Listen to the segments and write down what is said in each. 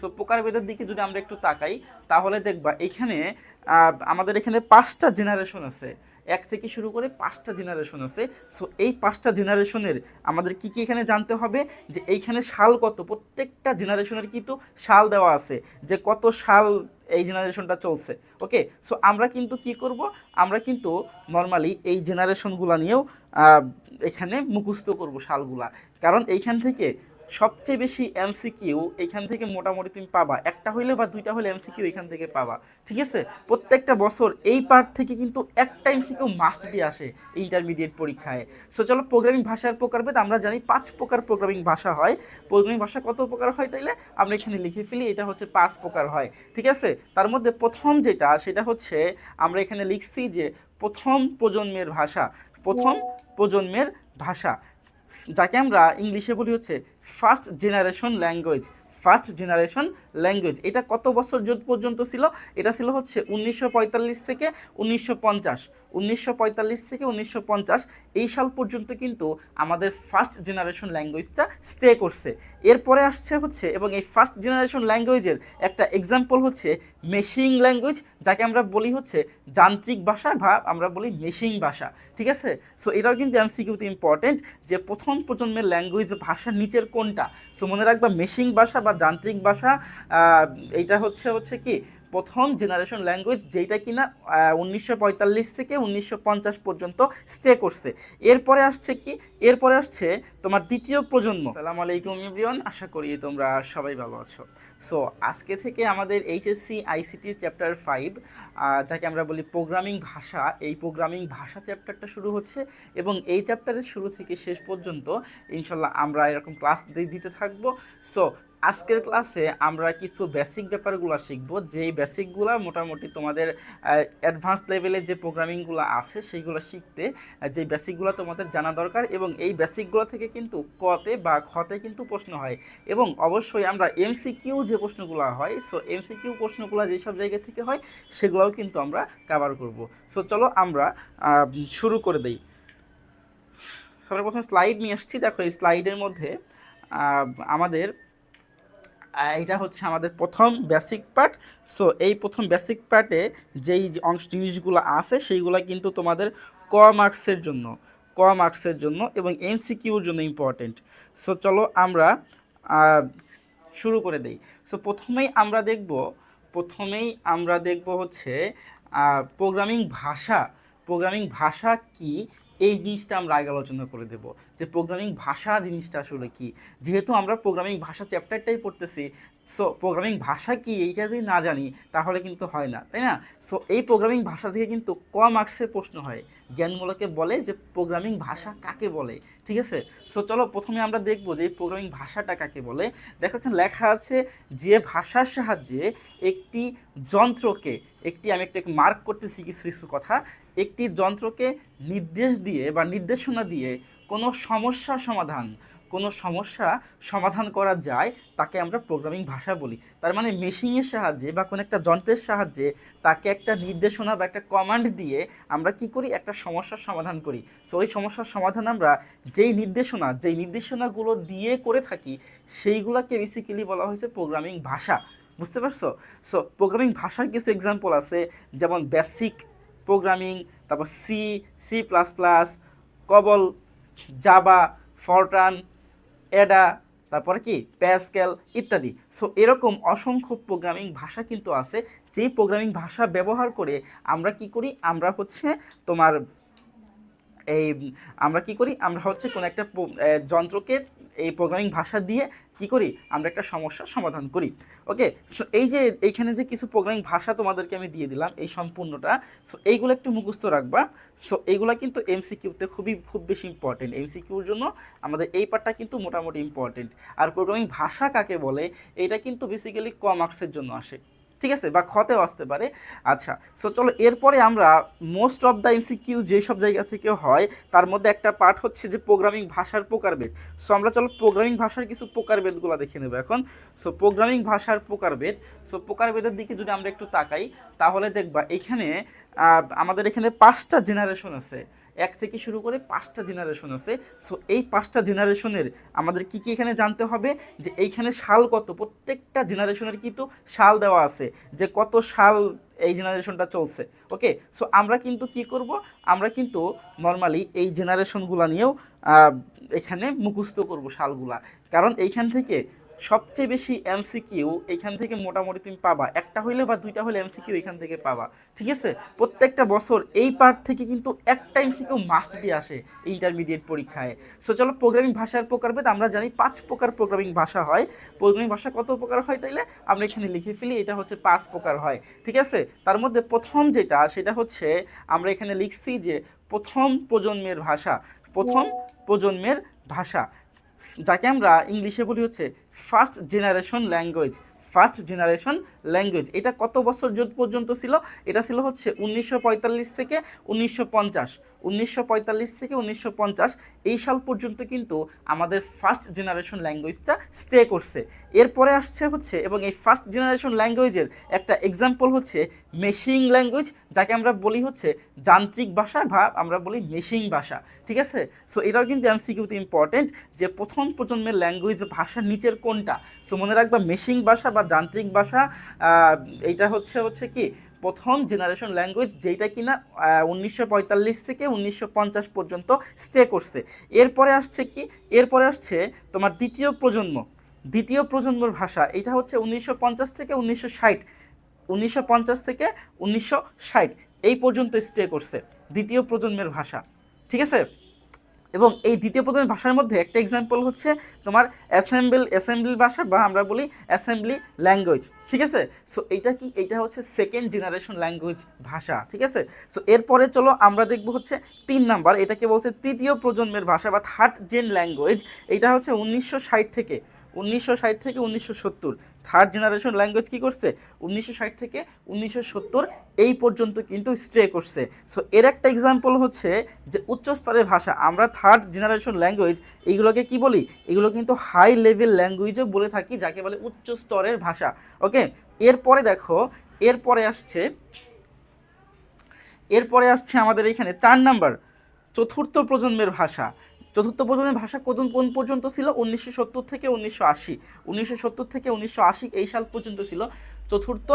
So প্রকারভেদের দিকে যদি আমরা একটু তাকাই, তাহলে দেখবা এখানে আমাদের এখানে পাঁচটা জেনারেশন আছে। এক থেকে শুরু করে পাঁচটা জেনারেশন আছে। সো এই পাঁচটা জেনারেশনের আমাদের কি কি এখানে জানতে হবে? যে এইখানে সাল কত? প্রত্যেকটা জেনারেশনের কিন্তু সাল দেওয়া আছে। যে কত সাল এই জেনারেশনটা চলছে। ওকে সো আমরা কিন্তু কি করব? আমরা কিন্তু নর্মালি এই জেনারেশনগুলো নিয়েও এখানে মুখস্থ করব সালগুলা কারণ এইখান থেকে সবচেয়ে বেশি এমসিকিউ এখান থেকে মোটামুটি তুমি পাবা। একটা হইলে বা দুইটা হলে এমসিকিউ এখান থেকে পাবা। ঠিক আছে? প্রত্যেকটা বছর এই পার্ট থেকে কিন্তু একটা এমসিকিউ মাস্ট বি আসে ইন্টারমিডিয়েট পরীক্ষায়। সো চলো প্রোগ্রামিং ভাষার প্রকারভেদ আমরা জানি পাঁচ প্রকার প্রোগ্রামিং ভাষা হয়। প্রোগ্রামিং ভাষা কত প্রকার হয় তাইলে? আমরা এখানে লিখে ফেলি, এটা হচ্ছে পাঁচ প্রকার হয়। ঠিক আছে? তার মধ্যে প্রথম যেটা, সেটা হচ্ছে আমরা এখানে লিখছি যে প্রথম প্রজন্মের ভাষা। প্রথম প্রজন্মের ভাষা। যাকে আমরা ইংলিশে বলি হচ্ছে first generation language first generation language এটা কত বছর যুদ্ধ পর্যন্ত ছিল? এটা ছিল হচ্ছে উনিশশো পঁয়তাল্লিশ থেকে উনিশশো পঞ্চাশ। উনিশশো থেকে উনিশশো পঞ্চাশ, এই সাল পর্যন্ত কিন্তু আমাদের ফার্স্ট জেনারেশন ল্যাঙ্গুয়েজটা স্টে করছে। এরপরে আসছে হচ্ছে, এবং এই ফার্স্ট জেনারেশন ল্যাঙ্গুয়েজের একটা এক্সাম্পল হচ্ছে মেশিং ল্যাঙ্গুয়েজ যাকে আমরা বলি হচ্ছে যান্ত্রিক ভাষা বা আমরা বলি মেশিং ভাষা। ঠিক আছে? সো এটাও কিন্তু এমসিকিউতে ইম্পর্টেন্ট যে প্রথম প্রজন্মের ল্যাঙ্গুয়েজ ভাষার নিচের কোনটা? সো মনে রাখবা মেশিং ভাষা বা যান্ত্রিক ভাষা এইটা হচ্ছে হচ্ছে কি, প্রথম জেনারেশন ল্যাঙ্গুয়েজ যেটা কিনা উনিশশো পঁয়তাল্লিশ থেকে উনিশশো পঞ্চাশ পর্যন্ত স্টে করছে। এরপরে আসছে কি, এরপরে আসছে তোমার দ্বিতীয় প্রজন্ম। সালাম আলাইকুম ইব্রিয়ন আশা করি তোমরা সবাই ভালো আছো। সো আজকে থেকে আমাদের এইচএসসি আইসিটির চ্যাপ্টার ফাইভ যাকে আমরা বলি প্রোগ্রামিং ভাষা, এই প্রোগ্রামিং ভাষা চ্যাপ্টারটা শুরু হচ্ছে এবং এই চ্যাপ্টারের শুরু থেকে শেষ পর্যন্ত, ইনশাল্লাহ আমরা এরকম ক্লাস দিতে থাকব। সো আজকের ক্লাসে আমরা কিছু বেসিক ব্যাপারগুলো শিখব। যেই বেসিকগুলো মোটামুটি তোমাদের অ্যাডভান্স লেভেলের যে প্রোগ্রামিংগুলো আছে, সেইগুলো শিখতে যে বেসিকগুলো তোমাদের জানা দরকার এবং এই বেসিকগুলো থেকে কিন্তু কতে বা খতে কিন্তু প্রশ্ন হয়। এবং অবশ্যই আমরা এমসিকিউ যে প্রশ্নগুলো হয় সো এমসিকিউ প্রশ্নগুলো যেসব জায়গা থেকে হয়, সেগুলোও কিন্তু আমরা কভার করব। সো চলো আমরা শুরু করে দেই। প্রথমে স্লাইড নিয়ে আসছি। দেখো, এই স্লাইডের মধ্যে আমাদের এটা হচ্ছে আমাদের প্রথম বেসিক পার্ট সো এই প্রথম বেসিক পার্টে যেই অংশ জিনিসগুলো আছে, সেইগুলো কিন্তু তোমাদের ক মার্কসের জন্য, ক মার্কসের জন্য এবং এমসিকিউর জন্য ইম্পর্টেন্ট সো চলো আমরা শুরু করে দেই। সো প্রথমেই আমরা দেখব, প্রথমেই আমরা দেখব হচ্ছে প্রোগ্রামিং ভাষা প্রোগ্রামিং ভাষা কি এই জিনিসটা আমরা আগে আলোচনা করে দেব যে প্রোগ্রামিং ভাষা জিনিসটা আসলে কি? যেহেতু আমরা প্রোগ্রামিং ভাষা চ্যাপ্টারটাই পড়তেছি সো প্রোগ্রামিং ভাষা কি? এইটা যদি না জানি, তাহলে কিন্তু হয় না, তাই না? সো এই প্রোগ্রামিং ভাষা থেকে কিন্তু ক মার্কসের প্রশ্ন হয়। জ্ঞানমূলকে বলে যে প্রোগ্রামিং ভাষা কাকে বলে, ঠিক আছে? সো চলো প্রথমে আমরা দেখব যে এই প্রোগ্রামিং ভাষাটা কাকে বলে। দেখো, এখানে লেখা আছে, যে ভাষার সাহায্যে একটি যন্ত্রকে একটি, আমি একটা মার্ক করতেছি কিছু কিছু কথা। একটি যন্ত্রকে নির্দেশ দিয়ে বা নির্দেশনা দিয়ে কোনো সমস্যা সমাধান কোনো সমস্যা সমাধান করা যায়, তাকে আমরা প্রোগ্রামিং ভাষা বলি। তার মানে মেশিনের সাহায্যে বা কোনো একটা যন্ত্রের সাহায্যে তাকে একটা নির্দেশনা বা একটা কমান্ড দিয়ে আমরা কি করি? একটা সমস্যার সমাধান করি। সো ওই সমস্যার সমাধান আমরা যেই নির্দেশনা, যেই নির্দেশনাগুলো দিয়ে করে থাকি, সেইগুলোকে বেসিক্যালি বলা হয়েছে প্রোগ্রামিং ভাষা। বুঝতে পারছ? সো প্রোগ্রামিং ভাষার কিছু এক্সাম্পল আছে, যেমন বেসিক প্রোগ্রামিং তারপর C C plus plus COBOL Java Fortran এডা, তারপরে কি? প্যাসকেল ইত্যাদি। সো এরকম অসংখ্য প্রোগ্রামিং ভাষা কিন্তু আছে, যেই প্রোগ্রামিং ভাষা ব্যবহার করে আমরা কি করি? আমরা হচ্ছে তোমার এই, আমরা কি করি? আমরা হচ্ছে কোনো একটা যন্ত্রকে এই প্রোগ্রামিং ভাষা দিয়ে কি করি? আমরা একটা সমস্যার সমাধান করি। ওকে সো এই যে এইখানে যে কিছু প্রোগ্রামিং ভাষা তোমাদেরকে আমি দিয়ে দিলাম, এই সম্পূর্ণটা সো এইগুলো একটু মুখস্থ রাখবা। সো এইগুলো কিন্তু এমসিকিউতে খুবই, খুব বেশি ইম্পর্টেন্ট এমসিকিউর জন্য আমাদের এই পার্টটা কিন্তু মোটামুটি ইম্পর্টেন্ট আর প্রোগ্রামিং ভাষা কাকে বলে? এটা কিন্তু বেসিক্যালি ক মার্কসের জন্য আসে। ঠিক আছে? বা ক্ষতেও আসতে পারে। আচ্ছা সো চলো এরপরে আমরা মোস্ট অফ দ্য এমসিকিউ যেসব জায়গা থেকে হয়, তার মধ্যে একটা পার্ট হচ্ছে যে প্রোগ্রামিং ভাষার প্রকারভেদ সো আমরা চলো প্রোগ্রামিং ভাষার কিছু প্রকারভেদগুলো দেখে নেব এখন। সো প্রোগ্রামিং ভাষার প্রকারভেদ সো প্রকারভেদের দিকে যদি আমরা একটু তাকাই, তাহলে দেখবা এখানে আমাদের এখানে পাঁচটা জেনারেশন আছে। এক থেকে শুরু করে পাঁচটা জেনারেশন আছে। সো এই পাঁচটা জেনারেশনের আমাদের কি কি এখানে জানতে হবে? যে এইখানে সাল কত? প্রত্যেকটা জেনারেশনের কিন্তু সাল দেওয়া আছে, যে কত সাল এই জেনারেশনটা চলছে। ওকে সো আমরা কিন্তু কি করব? আমরা কিন্তু নর্মালি এই জেনারেশনগুলো নিয়েও এখানে মুখস্থ করব সালগুলা। কারণ এইখান থেকে সবচেয়ে বেশি এমসিকিউ এখান থেকে মোটামুটি তুমি পাবা। একটা হইলে বা দুইটা হলে এমসিকিউ এখান থেকে পাবা। ঠিক আছে? প্রত্যেকটা বছর এই পার্ট থেকে কিন্তু একটা এমসিকিউ মাস্ট বি আসে ইন্টারমিডিয়েট পরীক্ষায়। সো চলো প্রোগ্রামিং ভাষার প্রকারভেদ আমরা জানি পাঁচ প্রকার প্রোগ্রামিং ভাষা হয়। প্রোগ্রামিং ভাষা কত প্রকার হয় তাইলে? আমরা এখানে লিখে ফেলি, এটা হচ্ছে পাঁচ প্রকার হয়। ঠিক আছে? তার মধ্যে প্রথম যেটা, সেটা হচ্ছে আমরা এখানে লিখছি যে প্রথম প্রজন্মের ভাষা। প্রথম প্রজন্মের ভাষা। যাকে আমরা ইংলিশে বলি হচ্ছে first generation language first generation language এটা কত বছর পর্যন্ত ছিল? এটা ছিল হচ্ছে উনিশশো পঁয়তাল্লিশ থেকে উনিশশো পঞ্চাশ। উনিশশো পঁয়তাল্লিশ থেকে উনিশশো পঞ্চাশ, এই সাল পর্যন্ত কিন্তু আমাদের ফার্স্ট জেনারেশন ল্যাঙ্গুয়েজটা স্টে করছে। এরপরে আসছে হচ্ছে, এবং এই ফার্স্ট জেনারেশন ল্যাঙ্গুয়েজের একটা এক্সাম্পল হচ্ছে মেশিং ল্যাঙ্গুয়েজ যাকে আমরা বলি হচ্ছে যান্ত্রিক ভাষা বা আমরা বলি মেশিং ভাষা, ঠিক আছে? সো এটাও কিন্তু এমসিকিউতে ইম্পর্টেন্ট যে প্রথম প্রজন্মের ল্যাঙ্গুয়েজ ভাষার নিচের কোনটা? সো মনে রাখবা মেশিং ভাষা বা যান্ত্রিক ভাষা এইটা হচ্ছে হচ্ছে কি? প্রথম জেনারেশন ল্যাঙ্গুয়েজ যেটা কিনা উনিশশো পঁয়তাল্লিশ থেকে উনিশশো পঞ্চাশ পর্যন্ত স্টে করছে। এরপরে আসছে কি? এরপরে আসছে তোমার দ্বিতীয় প্রজন্ম। দ্বিতীয় প্রজন্মর ভাষা এটা হচ্ছে উনিশশো পঞ্চাশ থেকে উনিশশো ষাট। উনিশশো থেকে উনিশশো ষাট, এই পর্যন্ত স্টে করছে দ্বিতীয় প্রজন্মের ভাষা। ঠিক আছে? এবং এই দ্বিতীয় প্রধান ভাষার মধ্যে একটা এক্সাম্পল হচ্ছে তোমার অ্যাসেম্বল অ্যাসেম্বলি ভাষা বা আমরা বলি অ্যাসেম্বলি ল্যাঙ্গুয়েজ ঠিক আছে? সো এটা কি? এটা হচ্ছে সেকেন্ড জেনারেশন ল্যাঙ্গুয়েজ ভাষা, ঠিক আছে? সো এরপরে চলো আমরা দেখব হচ্ছে তিন নাম্বার, এটাকে বলছে তৃতীয় প্রজন্মের ভাষা বা থার্ড জেন ল্যাঙ্গুয়েজ এটা হচ্ছে উনিশশো ষাট থেকে। উনিশশো ষাট থেকে উনিশশো সত্তর। থার্ড জেনারেশন ল্যাঙ্গুয়েজ কী করছে? উনিশশো ষাট থেকে উনিশশো সত্তর এই পর্যন্ত কিন্তু স্টে করছে। সো এর একটা এক্সাম্পল হচ্ছে যে উচ্চ স্তরের ভাষা, আমরা থার্ড জেনারেশন ল্যাঙ্গুয়েজ এইগুলোকে কি বলি? এগুলো কিন্তু হাই লেভেল ল্যাঙ্গুয়েজও বলে থাকি, যাকে বলে উচ্চ স্তরের ভাষা। ওকে এরপরে দেখো, এরপরে আসছে এরপরে আসছে আমাদের এখানে চার নাম্বার চতুর্থ প্রজন্মের ভাষা। চতুর্থ প্রজন্মের ভাষা কোন কোন পর্যন্ত ছিল? উনিশশো সত্তর থেকে উনিশশো আশি। উনিশশো সত্তর থেকে উনিশশো আশি এই সাল পর্যন্ত ছিল চতুর্থ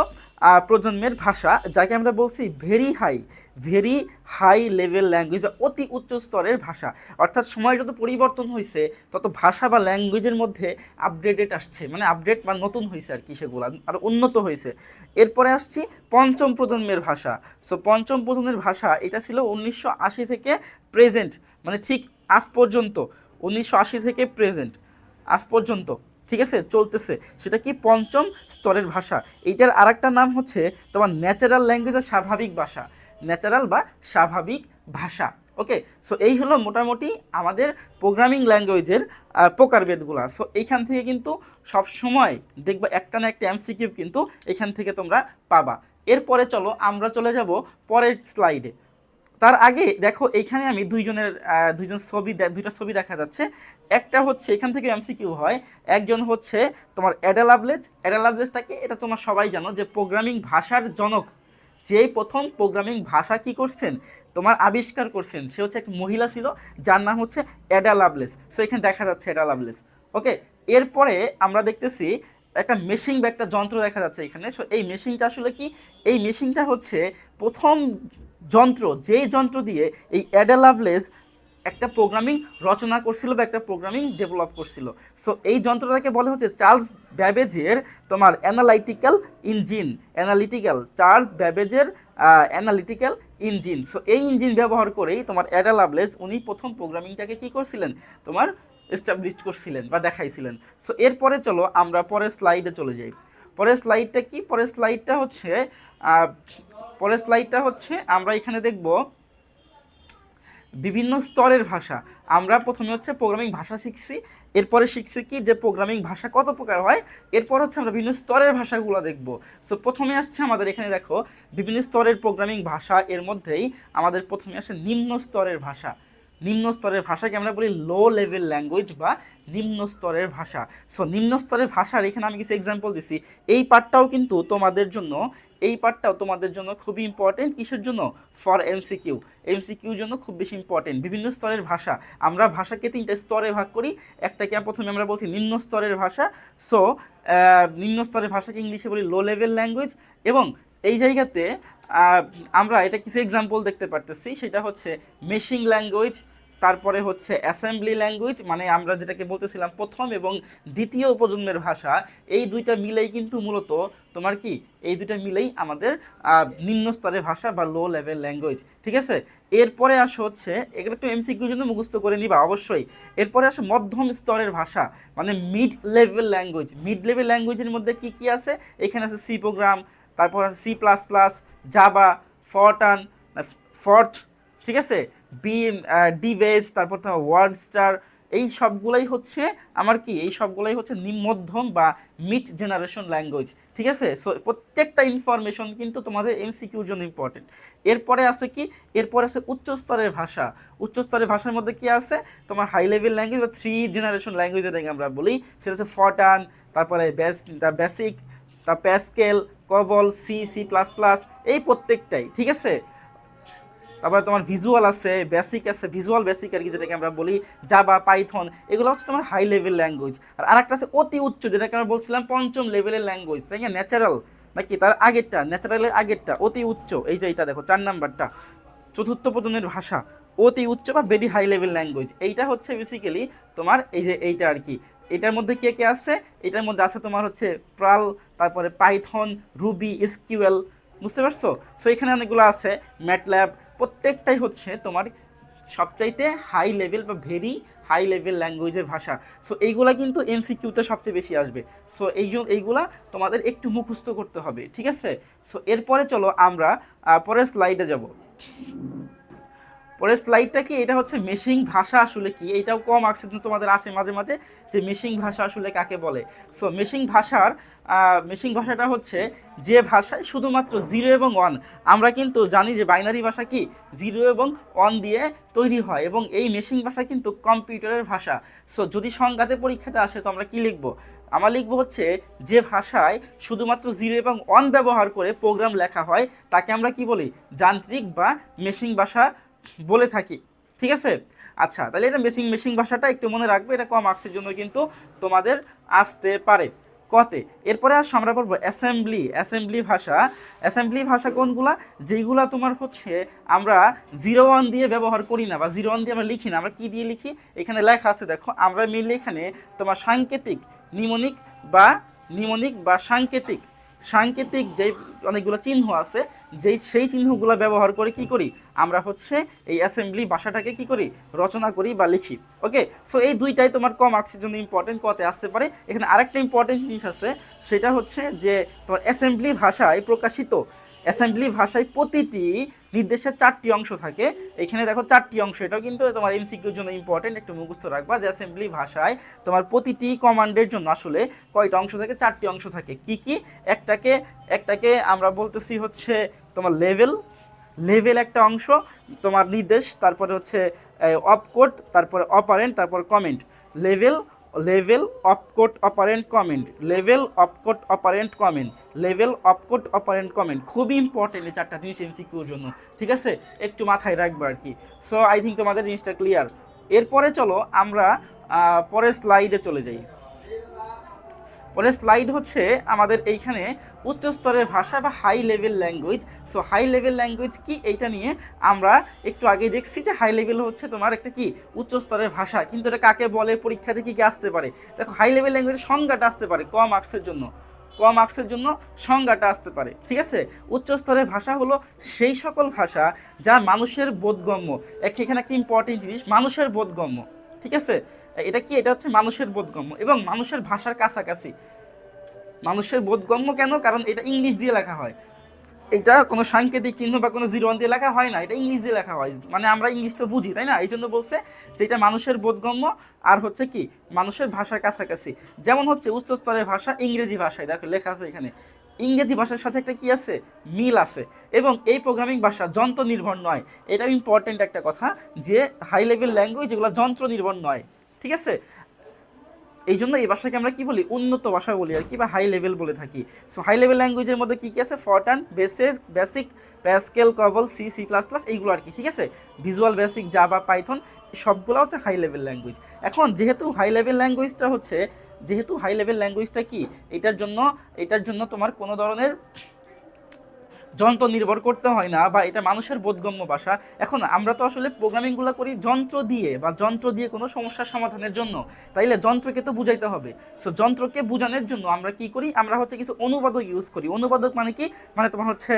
প্রজন্মের ভাষা, যাকে আমরা বলছি very high very high level language অতি উচ্চ স্তরের ভাষা। অর্থাৎ সময় যত পরিবর্তন হয়েছে তত ভাষা বা ল্যাঙ্গুয়েজের মধ্যে আপডেটেড আসছে। মানে আপডেট বা নতুন হয়েছে আর কি সেগুলো, আর উন্নত হয়েছে এরপরে আসছি পঞ্চম প্রজন্মের ভাষা। সো পঞ্চম প্রজন্মের ভাষা, এটা ছিল উনিশশো আশি থেকে প্রেজেন্ট মানে ঠিক আজ পর্যন্ত, উনিশশো আশি থেকে প্রেজেন্ট আজ পর্যন্ত, ঠিক আছে? চলতেছে। সেটা কি পঞ্চম স্তরের ভাষা? এইটার আরেকটা নাম হচ্ছে তোমার ন্যাচারাল ল্যাঙ্গুয়েজ ও স্বাভাবিক ভাষা। ন্যাচারাল বা স্বাভাবিক ভাষা ওকে সো এই হলো মোটামুটি আমাদের প্রোগ্রামিং ল্যাঙ্গুয়েজের প্রকারভেদগুলো। সো এইখান থেকে কিন্তু সব সময় দেখবা একটা না একটা এমসিকিউ কিন্তু এখান থেকে তোমরা পাবা। এরপরে চলো, আমরা চলে যাব পরের স্লাইডে তার আগে দেখো এইখানে আমি দুইজনের দুইজন ছবি দুইটা ছবি দেখা যাচ্ছে। একটা হচ্ছে এখান থেকে এমসিকিউ হয়, একজন হচ্ছে তোমার অ্যাডালাবলেজ অ্যাডালাবলেজটাকে এটা তোমরা সবাই জানো যে প্রোগ্রামিং ভাষার জনক। যে প্রথম প্রোগ্রামিং ভাষা কি করছেন? তোমার আবিষ্কার করছেন। সে হচ্ছে এক মহিলা ছিল, যার নাম হচ্ছে অ্যাডা লাভলেস সো এখানে দেখা যাচ্ছে অ্যাডা লাভলেস ওকে এরপরে আমরা দেখতেছি একটা মেশিন বা একটা যন্ত্র দেখা যাচ্ছে এখানে। সো এই মেশিনটা আসলে কি? এই মেশিনটা হচ্ছে প্রথম যন্ত্র, যেই যন্ত্র দিয়ে এই অ্যাডা লাভলেস একটা প্রোগ্রামিং রচনা করছিল বা একটা প্রোগ্রামিং ডেভেলপ করছিল। সো এই যন্ত্রটাকে বলে হচ্ছে চার্লস ব্যাবেজের তোমার অ্যানালাইটিক্যাল ইঞ্জিন অ্যানালিটিক্যাল চার্লস ব্যাবেজের অ্যানালিটিক্যাল ইঞ্জিন সো এই ইঞ্জিন ব্যবহার করেই তোমার অ্যাডা লাভলেস উনি প্রথম প্রোগ্রামিংটাকে কী করছিলেন? তোমার এস্টাবলিশ করছিলেন বা দেখাইছিলেন। সো এরপরে চলো আমরা পরের স্লাইডে চলে যাই। পরের স্লাইডটা কি? পরের স্লাইডটা হচ্ছে পরের স্লাইডটা হচ্ছে আমরা এখানে দেখব বিভিন্ন স্তরের ভাষা। আমরা প্রথমে হচ্ছে প্রোগ্রামিং ভাষা শিখছি, এরপরে শিখছি কি যে প্রোগ্রামিং ভাষা কত প্রকার হয়, এরপর হচ্ছে আমরা বিভিন্ন স্তরের ভাষাগুলো দেখব। সো প্রথমে আসছে আমাদের এখানে দেখো, বিভিন্ন স্তরের প্রোগ্রামিং ভাষা, এর মধ্যেই আমাদের প্রথমে আসছে নিম্ন স্তরের ভাষা। নিম্ন স্তরের ভাষাকে আমরা বলি লো লেভেল ল্যাঙ্গুয়েজ বা নিম্ন স্তরের ভাষা। সো নিম্ন স্তরের ভাষার এখানে আমি কিছু এক্সাম্পল দিছি। এই পার্টটাও কিন্তু তোমাদের জন্য, এই পার্টটাও তোমাদের জন্য খুবই ইম্পর্টেন্ট কিসের জন্য? ফর এমসিকিউ এমসিকিউর জন্য খুব বেশি ইম্পর্টেন্ট বিভিন্ন স্তরের ভাষা। আমরা ভাষাকে তিনটে স্তরে ভাগ করি। একটাকে প্রথমে আমরা বলছি নিম্ন স্তরের ভাষা। সো নিম্ন স্তরের ভাষাকে ইংলিশে বলি লো লেভেল ল্যাঙ্গুয়েজ এবং এই জায়গাতে আমরা এটা কিছু এক্সাম্পল দেখতে পারতেছি। সেটা হচ্ছে মেশিং ল্যাঙ্গুয়েজ তারপরে হচ্ছে অ্যাসেম্বলি ল্যাঙ্গুয়েজ মানে আমরা যেটাকে বলতেছিলাম প্রথম এবং দ্বিতীয় প্রজন্মের ভাষা। এই দুইটা মিলেই কিন্তু মূলত তোমার কি? এই দুইটা মিলেই আমাদের নিম্ন স্তরের ভাষা বা লো লেভেল ল্যাঙ্গুয়েজ ঠিক আছে? এরপরে আসে হচ্ছে, এগুলো একটু এমসিকিউর জন্য মুখস্থ করে নিবা, অবশ্যই। এরপরে আসে মধ্যম স্তরের ভাষা মানে mid level language mid level ল্যাঙ্গুয়েজের মধ্যে কি কি আছে? এখানে আছে সি প্রোগ্রাম তারপর আছে C plus plus Java Fortran fort ঠিক আছে? বি ডিবেস তারপর তোমার ওয়ার্ড স্টার এই সবগুলাই হচ্ছে আমার কি? এই সবগুলাই হচ্ছে নিম মধ্যম বা মিড জেনারেশন ল্যাঙ্গুয়েজ ঠিক আছে? সো প্রত্যেকটা ইনফরমেশন কিন্তু তোমাদের এমসিকিউর জন্য ইম্পর্টেন্ট এরপরে আছে কি? এরপরে আছে উচ্চ স্তরের ভাষা। উচ্চ স্তরের ভাষার মধ্যে কি আছে? তোমার হাই লেভেল ল্যাঙ্গুয়েজ বা থ্রি জেনারেশন ল্যাঙ্গুয়েজ যেটাকে আমরা বলি, সেটা হচ্ছে ফটান তারপরে বেসিক তা Pascal COBOL C C plus plus এই প্রত্যেকটাই, ঠিক আছে? তারপরে তোমার ভিজুয়াল আছে বেসিক আছে ভিজুয়াল বেসিক আর কি যেটাকে আমরা বলি জাবা পাইথন এগুলো হচ্ছে তোমার হাই লেভেল ল্যাঙ্গুয়েজ আর আরেকটা আছে অতি উচ্চ, যেটাকে আমরা বলছিলাম পঞ্চম লেভেলের ল্যাঙ্গুয়েজ তাই না? ন্যাচারাল নাকি? তার আগেরটা ন্যাচারালের আগেরটা, অতি উচ্চ, এই যে এইটা দেখো, চার নাম্বারটা। চতুর্থ প্রজন্মের ভাষা, অতি উচ্চ বা ভেরি হাই লেভেল ল্যাঙ্গুয়েজ এইটা হচ্ছে বেসিক্যালি তোমার এই যে এইটা আর কি। এটার মধ্যে কে কে আছে? এটার মধ্যে আছে তোমার হচ্ছে প্রাল তারপরে পাইথন রুবি এসকিউএল বুঝতে পারছ? সো এখানে অনেকগুলো আছে ম্যাটল্যাব প্রত্যেকটাই হচ্ছে তোমার সবচাইতে হাই লেভেল বা ভেরি হাই লেভেল ল্যাঙ্গুয়েজের ভাষা। সো এইগুলা কিন্তু এমসিকিউতে সবচেয়ে বেশি আসবে। সো এই এইগুলা তোমাদের একটু মুখস্থ করতে হবে, ঠিক আছে? সো এরপরে চলো আমরা পরের স্লাইডে যাব। পরের স্লাইডটা কি, এটা হচ্ছে মেশিং ভাষা আসলে কি? এটাও কম মার্কসের জন্য তোমাদের আসে মাঝে মাঝে যে মেশিং ভাষা আসলে কাকে বলে? সো মেশিং ভাষার মেশিং ভাষাটা হচ্ছে যে ভাষায় শুধুমাত্র জিরো এবং ওয়ান আমরা কিন্তু জানি যে বাইনারি ভাষা কি? জিরো এবং ওয়ান দিয়ে তৈরি হয়, এবং এই মেশিং ভাষা কিন্তু কম্পিউটারের ভাষা। সো যদি সংজ্ঞাতে পরীক্ষাতে আসে, তো আমরা কী লিখব? আমরা লিখব হচ্ছে যে ভাষায় শুধুমাত্র জিরো এবং ওয়ান ব্যবহার করে প্রোগ্রাম লেখা হয়, তাকে আমরা কি বলি? যান্ত্রিক বা মেশিং ভাষা বলে থাকি, ঠিক আছে? আচ্ছা তাহলে এটা মেশিং মেশিং ভাষাটা একটু মনে রাখবে, এটা কম মার্কসের জন্য কিন্তু তোমাদের আসতে পারে। কতে, এরপরে আসো আমরা বলব অ্যাসেম্বলি অ্যাসেম্বলি ভাষা। অ্যাসেম্বলি ভাষা কোনগুলা? যেইগুলা তোমার হচ্ছে আমরা জিরো ওয়ান দিয়ে ব্যবহার করি না, বা জিরো ওয়ান দিয়ে আমরা লিখি না, আমরা কী দিয়ে লিখি? এখানে লেখা আছে, দেখো, আমরা মিলে এখানে তোমার সাংকেতিক নিমনিক বা নিমনিক বা সাংকেতিক। সাংকেতিক যে অনেকগুলো চিহ্ন আছে, যেই, সেই চিহ্নগুলো ব্যবহার করে কি করি? আমরা হচ্ছে এই অ্যাসেম্বলি ভাষাটাকে কি করি? রচনা করি বা লিখি। ওকে সো এই দুইটাই তোমার কম মার্কসের জন্য ইম্পর্টেন্ট কতে আসতে পারে। এখানে আরেকটা ইম্পর্টেন্ট জিনিস আছে, সেটা হচ্ছে যে তোমার অ্যাসেম্বলি ভাষায় প্রকাশিত অ্যাসেম্বলি ভাষায় প্রতিটি নির্দেশের চারটি অংশ থাকে। এখানে দেখো চারটি অংশ, এটাও কিন্তু তোমার এমসিকিউর জন্য ইম্পর্টেন্ট একটু মুখস্থ রাখবা যে অ্যাসেম্বলি ভাষায় তোমার প্রতিটি কমান্ডের জন্য আসলে কয়টা অংশ থাকে, চারটি অংশ থাকে। কি কি? একটাকে একটাকে আমরা বলতেছি হচ্ছে তোমার লেভেল লেভেল একটা অংশ, তোমার নির্দেশ, তারপরে হচ্ছে অপকোড তারপরে অপারেন্ট তারপর comment level level opcode operand comment level opcode operand comment level opcode operand comment খুবই ইম্পর্টেন্ট এই চারটা জিনিস এমসিকিউর জন্য, ঠিক আছে? একটু মাথায় রাখব আর কি। সো আই থিঙ্ক তোমাদের জিনিসটা ক্লিয়ার এরপরে চলো আমরা পরের স্লাইডে চলে যাই। পরের স্লাইড হচ্ছে আমাদের এইখানে উচ্চ স্তরের ভাষা বা high level language so high level language কি? এইটা নিয়ে আমরা একটু আগে দেখছি যে হাই লেভেল হচ্ছে তোমার একটা কি? উচ্চ স্তরের ভাষা। কিন্তু এটা কাকে বলে? পরীক্ষাতে কি কি আসতে পারে? দেখো হাই লেভেল ল্যাঙ্গুয়েজের সংজ্ঞাটা আসতে পারে কম মার্কসের জন্য। কম মার্কসের জন্য সংজ্ঞাটা আসতে পারে। ঠিক আছে? উচ্চ স্তরের ভাষা হলো সেই সকল ভাষা যা মানুষের বোধগম্য। এক- এখানে একটা ইম্পর্টেন্ট জিনিস, মানুষের বোধগম্য। ঠিক আছে? এটা কি, এটা হচ্ছে মানুষের বোধগম্য এবং মানুষের ভাষার কাছাকাছি। মানুষের বোধগম্য কেন? কারণ এটা ইংলিশ দিয়ে লেখা হয়। এটা কোনো সাংকেতিক চিহ্ন বা কোনো জিরো ওয়ান দিয়ে লেখা হয় না, এটা ইংলিশ দিয়ে লেখা হয়। মানে আমরা ইংলিশটা বুঝি, তাই না? এই জন্য বলছে যে এটা মানুষের বোধগম্য আর হচ্ছে কি, মানুষের ভাষার কাছাকাছি। যেমন হচ্ছে উচ্চ স্তরের ভাষা ইংরেজি ভাষায়। দেখো, লেখা আছে এখানে। ইংরেজি ভাষার সাথে একটা কি আছে? মিল আছে। এবং এই প্রোগ্রামিং ভাষা যন্ত্র নির্ভর নয়। এটা ইম্পর্টেন্ট একটা কথা যে হাই লেভেল ল্যাঙ্গুয়েজ এগুলো যন্ত্র নির্ভর নয়। ঠিক আছে? এই জন্য এই ভাষাকে আমরা কি বলি? উন্নত ভাষা বলি আর কি বা হাই লেভেল বলে থাকি। সো হাই লেভেল ল্যাঙ্গুয়েজের মধ্যে কী কী আছে? Fortran basis basic Pascal COBOL C C plus plus এইগুলো আর কি, ঠিক আছে? ভিজুয়াল বেসিক জাভা পাইথন সবগুলো হচ্ছে হাই লেভেল ল্যাঙ্গুয়েজ এখন যেহেতু হাই লেভেল ল্যাঙ্গুয়েজটা হচ্ছে, যেহেতু হাই লেভেল ল্যাঙ্গুয়েজটা কি? এটার জন্য এটার জন্য তোমার কোনো ধরনের যন্ত্র নির্ভর করতে হয় না বা এটা মানুষের বোধগম্য ভাষা। এখন আমরা তো আসলে প্রোগ্রামিংগুলো করি যন্ত্র দিয়ে বা যন্ত্র দিয়ে কোনো সমস্যার সমাধানের জন্য। তাইলে যন্ত্রকে তো বুঝাইতে হবে। সো যন্ত্রকে বোঝানোর জন্য আমরা কি করি? আমরা হচ্ছে কিছু অনুবাদক ইউজ করি। অনুবাদক মানে কি? মানে তোমার হচ্ছে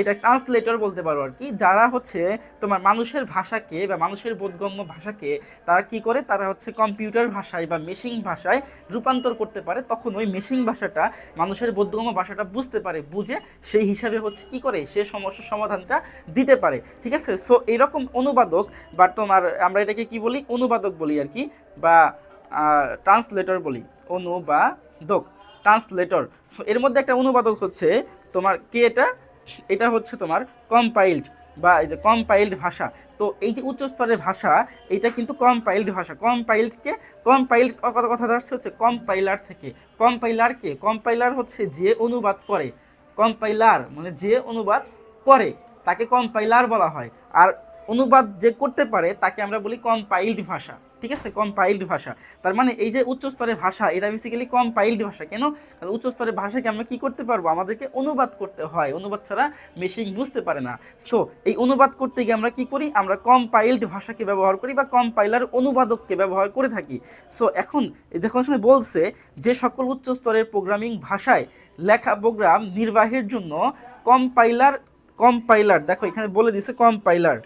এটা ট্রান্সলেটর বলতে পারো আর কি। যারা হচ্ছে তোমার মানুষের ভাষাকে বা মানুষের বোধগম্য ভাষাকে তারা কি করে? তারা হচ্ছে কম্পিউটার ভাষায় বা মেশিন ভাষায় রূপান্তর করতে পারে। তখন ওই মেশিন ভাষাটা মানুষের বোধগম্য ভাষাটা বুঝতে পারে, বুঝে সেই হিসাবে হচ্ছে কি করে? সে সমস্যার সমাধানটা দিতে পারে। ঠিক আছে? সো এরকম অনুবাদক বা তোমার আমরা এটাকে কি বলি? অনুবাদক বলি আর কি, বা ট্রান্সলেটর বলি। অনুবাদক ট্রান্সলেটর সো এর মধ্যে একটা অনুবাদক হচ্ছে তোমার কে এটা? এটা হচ্ছে তোমার কম্পাইল্ড বা এই যে কম্পাইল্ড ভাষা। তো এই যে উচ্চ স্তরের ভাষা, এটা কিন্তু কম্পাইল্ড ভাষা। কম্পাইল্ডকে কম্পাইলড কথা কথা আসছে হচ্ছে কম্পাইলার থেকে। কম্পাইলারকে কম্পাইলার হচ্ছে যে অনুবাদ করে। কম্পাইলার মানে যে অনুবাদ করে, তাকে কম্পাইলার বলা হয়। আর অনুবাদ যে করতে পারে, তাকে আমরা বলি কম্পাইল্ড ভাষা। ঠিক আছে? কম্পাইলড ভাষা। তার মানে এই যে উচ্চ স্তরের ভাষা, এটা বেসিক্যালি কম্পাইলড ভাষা। কেন? কারণ উচ্চ স্তরের ভাষাকে আমরা কি করতে পারব? আমাদেরকে অনুবাদ করতে হয়। অনুবাদ ছাড়া মেশিন বুঝতে পারে না। সো এই অনুবাদ করতে গিয়ে আমরা কি করি? আমরা কম্পাইলড ভাষাকে ব্যবহার করি বা কম্পাইলার অনুবাদককে ব্যবহার করে থাকি। সো এখন দেখো, এখানে বলছে যে সকল উচ্চ স্তরের প্রোগ্রামিং ভাষায় লেখা প্রোগ্রাম নির্বাহের জন্য কম্পাইলার কম্পাইলার দেখো এখানে বলে দিছে কম্পাইলার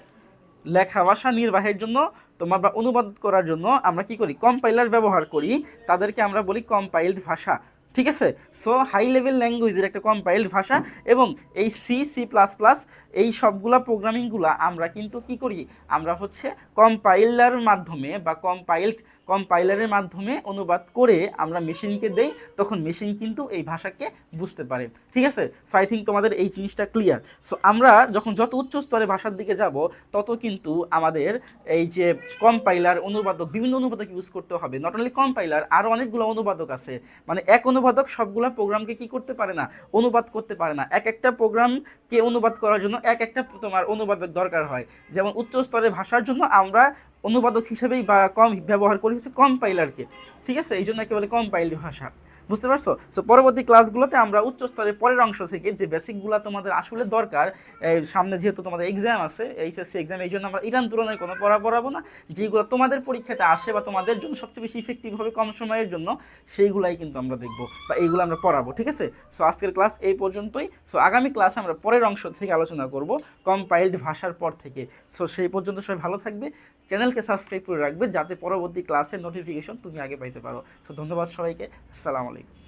লেখা ভাষা নির্বাহের জন্য তোমার বা অনুবাদ করার জন্য আমরা কি করি? কম্পাইলার ব্যবহার করি। তাদেরকে আমরা বলি কম্পাইল্ড ভাষা। ঠিক আছে? সো হাই লেভেল ল্যাঙ্গুয়েজের একটা কম্পাইল্ড ভাষা এবং এই সি সি প্লাস প্লাস এই সবগুলা প্রোগ্রামিংগুলা আমরা কিন্তু কি করি? আমরা হচ্ছে কম্পাইলার মাধ্যমে বা কম্পাইলড কম্পাইলারের মাধ্যমে অনুবাদ করে আমরা মেশিনকে দেই, তখন মেশিন কিন্তু এই ভাষাকে বুঝতে পারে। ঠিক আছে? সো আই থিঙ্ক তোমাদের এই জিনিসটা ক্লিয়ার সো আমরা যখন যত উচ্চ স্তরে ভাষার দিকে যাব, তত কিন্তু আমাদের এই যে কম্পাইলার অনুবাদক, বিভিন্ন অনুবাদক ইউজ করতে হবে। নট অনলি কম্পাইলার আরও অনেকগুলো অনুবাদক আছে। মানে এক অনুবাদক সবগুলা প্রোগ্রামকে কি করতে পারে না? অনুবাদ করতে পারে না। এক একটা প্রোগ্রামকে অনুবাদ করার জন্য এক একটা তোমার অনুবাদক দরকার হয়। যেমন উচ্চ স্তরের ভাষার জন্য আমরা অনুবাদক হিসেবেই বা কম ব্যবহার করি হচ্ছে কম্পাইলারকে ঠিক আছে? এই জন্য একেবারে কম্পাইল্ড ভাষা। বুঝতে পারছ? সো পরবর্তী ক্লাসগুলোতে আমরা উচ্চ স্তরের পরের অংশ থেকে যে বেসিকগুলো তোমাদের আসলে দরকার সামনে যেহেতু তোমাদের এক্সাম আছে এইচএসসি এক্সাম এই জন্য আমরা ইরান তুলনায় কোনো পড়া পড়াবো না। যেগুলো তোমাদের পরীক্ষাতে আসে বা তোমাদের জন্য সবচেয়ে বেশি ইফেক্টিভ হবে কম সময়ের জন্য, সেইগুলাই কিন্তু আমরা দেখব বা এইগুলো আমরা পড়াবো, ঠিক আছে? সো আজকের ক্লাস এই পর্যন্তই। সো আগামী ক্লাস আমরা পরের অংশ থেকে আলোচনা করব কম্পাইল্ড ভাষার পর থেকে। সো সেই পর্যন্ত সবাই ভালো থাকবে। চ্যানেলকে সাবস্ক্রাইব করে রাখবে যাতে পরবর্তী ক্লাসের নোটিফিকেশন তুমি আগে পাইতে পারো। সো ধন্যবাদ সবাইকে। আসসালামু আলাইকুম।